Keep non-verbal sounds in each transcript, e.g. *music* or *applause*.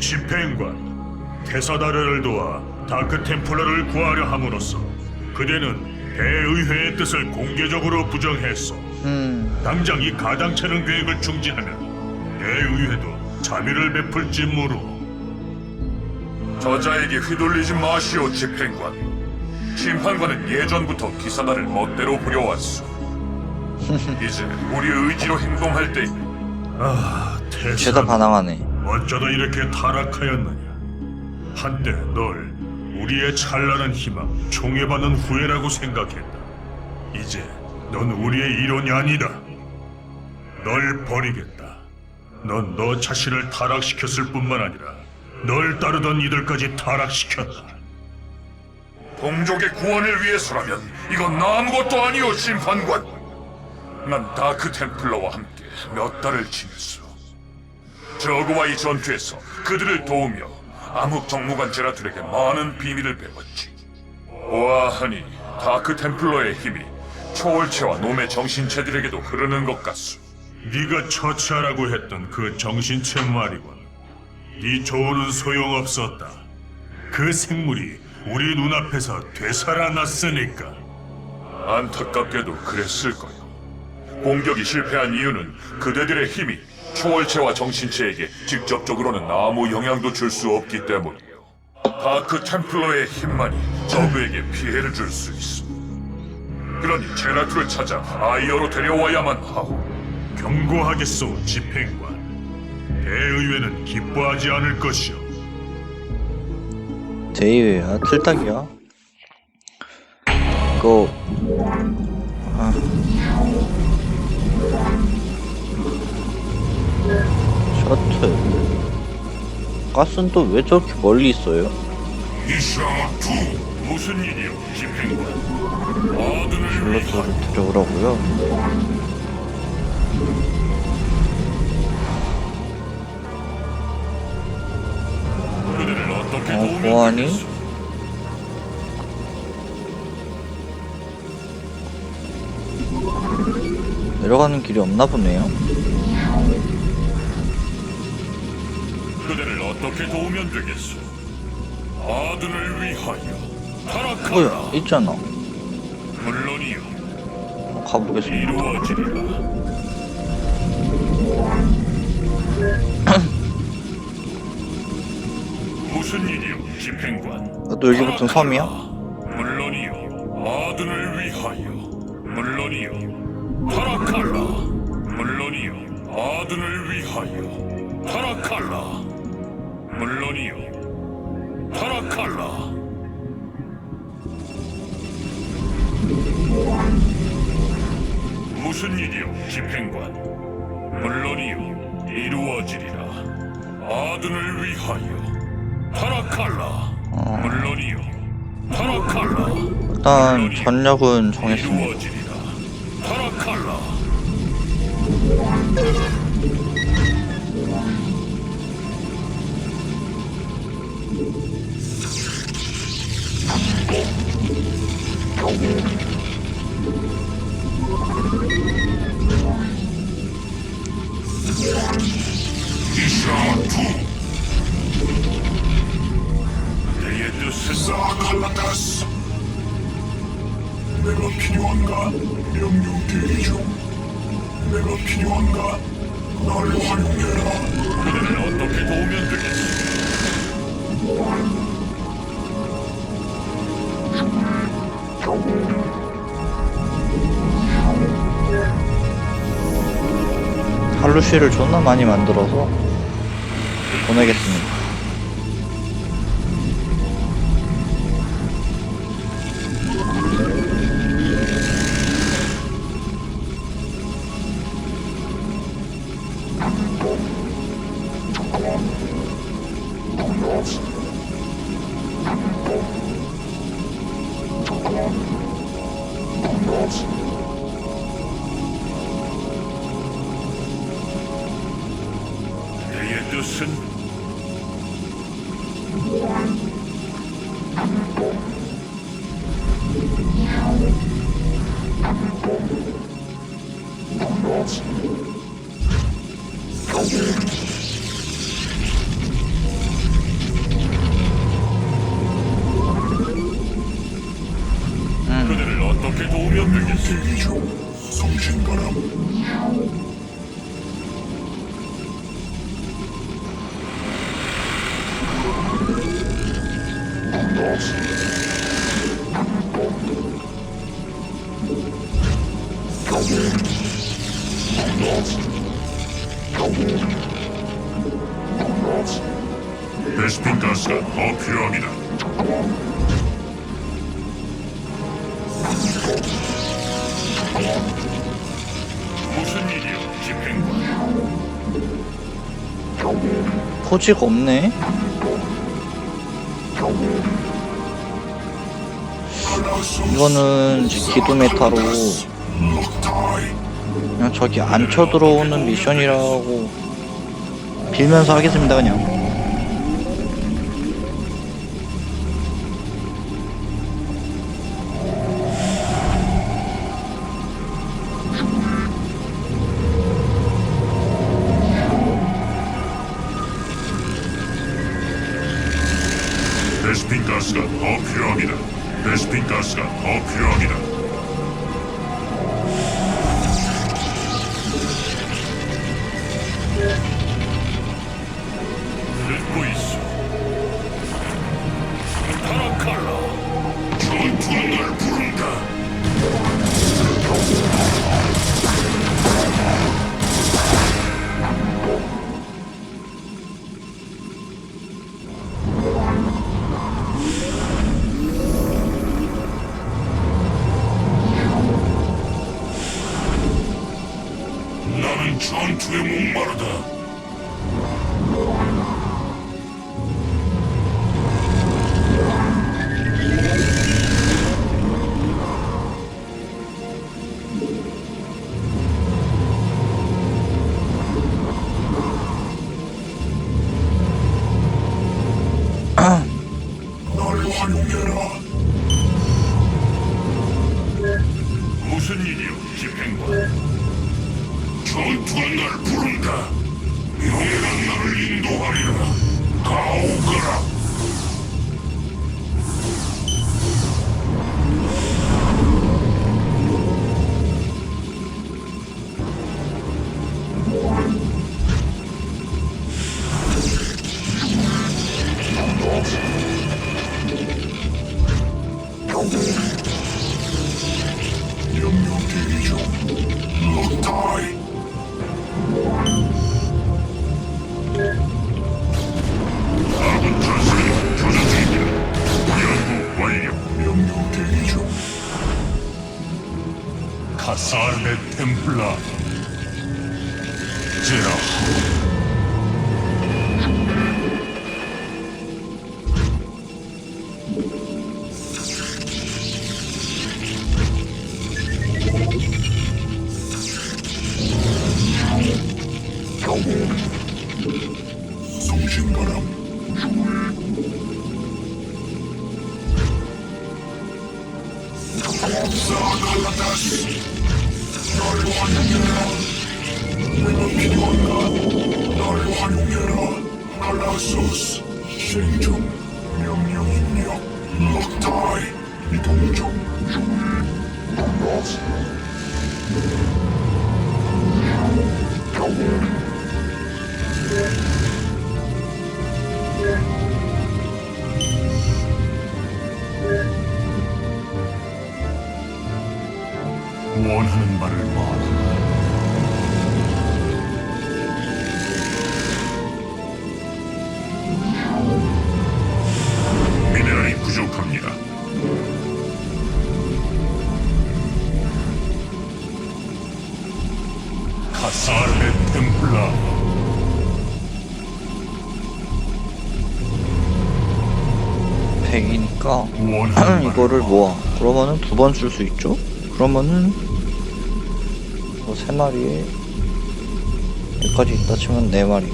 집행관 테사다르를 도와 다크 템플러를 구하려 함으로써 그대는 대의회의 뜻을 공개적으로 부정했어. 음, 당장 이 가당찮은 계획을 중지하면 대의회도 자비를 베풀지 모르. 저자에게 휘둘리지 마시오 집행관 심판관은 예전부터 기사단을 멋대로 부려왔소 *laughs* 이제 우리의 의지로 행동할 때이니 아, 테사. 죄다 반항하네. 어쩌다 이렇게 타락하였느냐? 한때 널 우리의 찬란한 희망, 총애받는 후예라고 생각했다. 이제 넌 우리의 일원이 아니다. 널 버리겠다. 넌 너 자신을 타락시켰을 뿐만 아니라 널 따르던 이들까지 타락시켰다. 동족의 구원을 위해서라면 이건 아무것도 아니오 심판관 난 다크 템플러와 함께 몇 달을 지냈어 저그와의 전투에서 그들을 도우며 암흑 정무관 제라툴에게 많은 비밀을 배웠지 보아하니 다크 템플러의 힘이 초월체와 놈의 정신체들에게도 흐르는 것 같소 네가 처치하라고 했던 그 정신체 말이군. 네 조언은 소용없었다. 그 생물이 우리 눈앞에서 되살아났으니까. 안타깝게도 그랬을 거요. 공격이 실패한 이유는 그대들의 힘이 초월체와 정신체에게 직접적으로는 아무 영향도 줄 수 없기 때문이요. 다크 템플러의 힘만이 저그에게 피해를 줄 수 있어. 그러니 제라투를 찾아 아이어로 데려와야만 하오. 경고하겠소, 집행관. 대의회는 기뻐하지 않을 것이오. 대의회야? 틀딱이야? 이거 아. 셔틀 가스는 또 왜 저렇게 멀리 있어요? 이샤투 무슨 일이요, 집행관? 아들을 블러드를 들여오라고요? 그들을 어떻게 어, 도우면? 되겠소? 내려가는 길이 없나 보네요 어떻게 도우면 되겠소? 아들을 위하여 타락하라. 뭐야 있잖아 물론이요. 가보겠습니다 이루어지리라. *clears throat* 무슨 일이요, 집행관? 나도 여기 붙은 섬이야? 물론이요. 아들을 위하여. 물론이요. 타락하라. 물론이요. 아들을 위하여. 타락하라. 물론이요. 타락하라. 무슨 일이요, 집행관? 물론이요, 이루어지리라. 아들을 위하여 타락할라. 물론이요, 타락할라. 일단 전력은 정했습니다 이루어지리라. 그의 할루시를 존나 많이 만들어서 보내겠습니다 조 더 필요합니다. 무슨 일이요, 집행관? 포지가 없네. 이거는 기도 메타로 그냥 저기 안 쳐들어오는 미션이라고 빌면서 하겠습니다 그냥. 베스핀 가스가 더 필요합니다. 베스핀 가스가 더 필요합니다. 카사르네 템플라. 제라. 송신 갈라소스. 생존. 명령 입력. 럭타이. 이동 중. 원하는 사르네 템플라 백이니까 이거를 모아. 그러면은 두 번 쓸 수 있죠? 그러면은 뭐 세 마리에 여기까지 있다 치면 네 마리.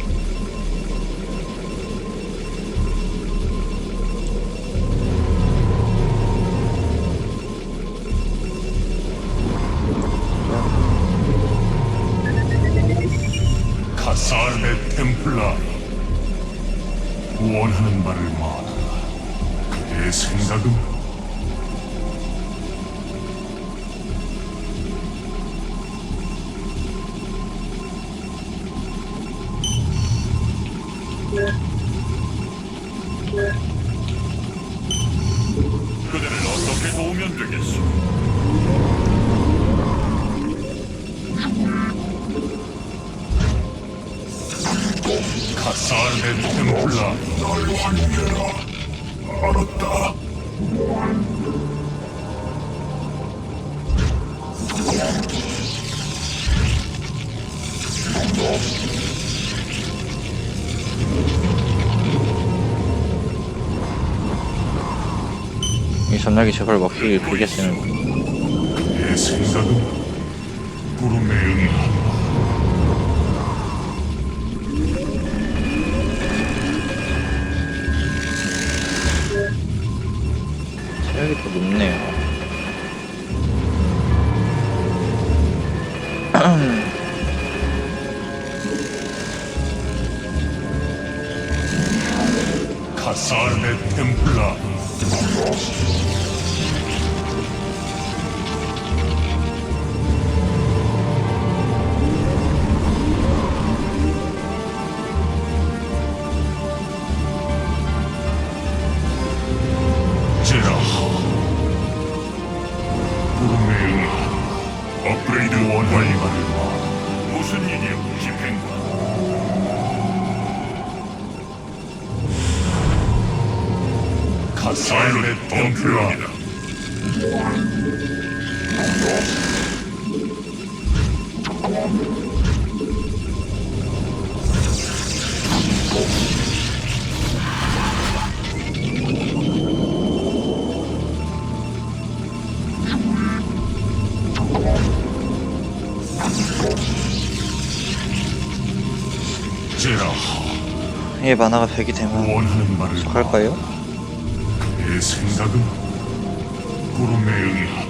알겠소. 가사르 템플라 날 환영해라. 알았다. 전략이 제발 내 생각은 구름에 응하라 체력이 더 높네요. *clears throat* 업그레이드 원활이만을 마 무슨 일이요 집행관 카사르네 템플라이다 제라 얘 만화가 100이 되면 원하는 말을 할까요? 내 생각은 구름에 응하라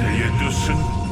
내의 뜻은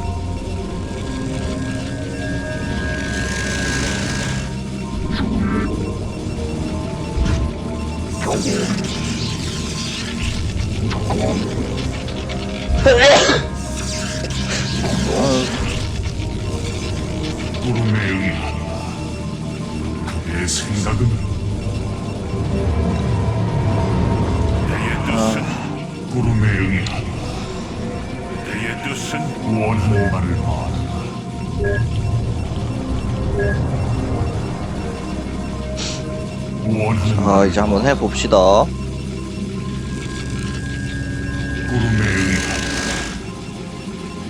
뜻은 원하는 말하라 원하는 아 이제 한번 해봅시다. 구름에 응하라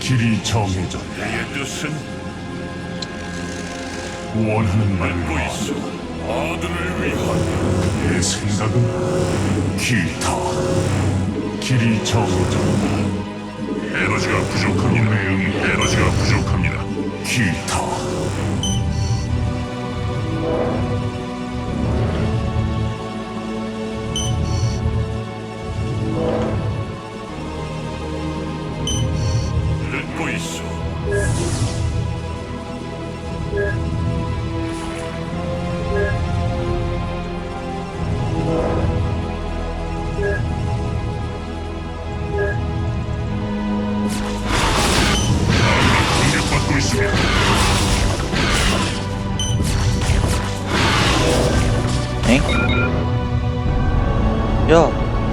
길이 정해져. 내의 뜻은 원하는 말고 있어. 아들을 위하여. 내 생각은 기타 길이 정해졌다 에너지가 부족합니다. 에너지가 부족합니다. 기타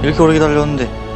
이렇게 오래 기다렸는데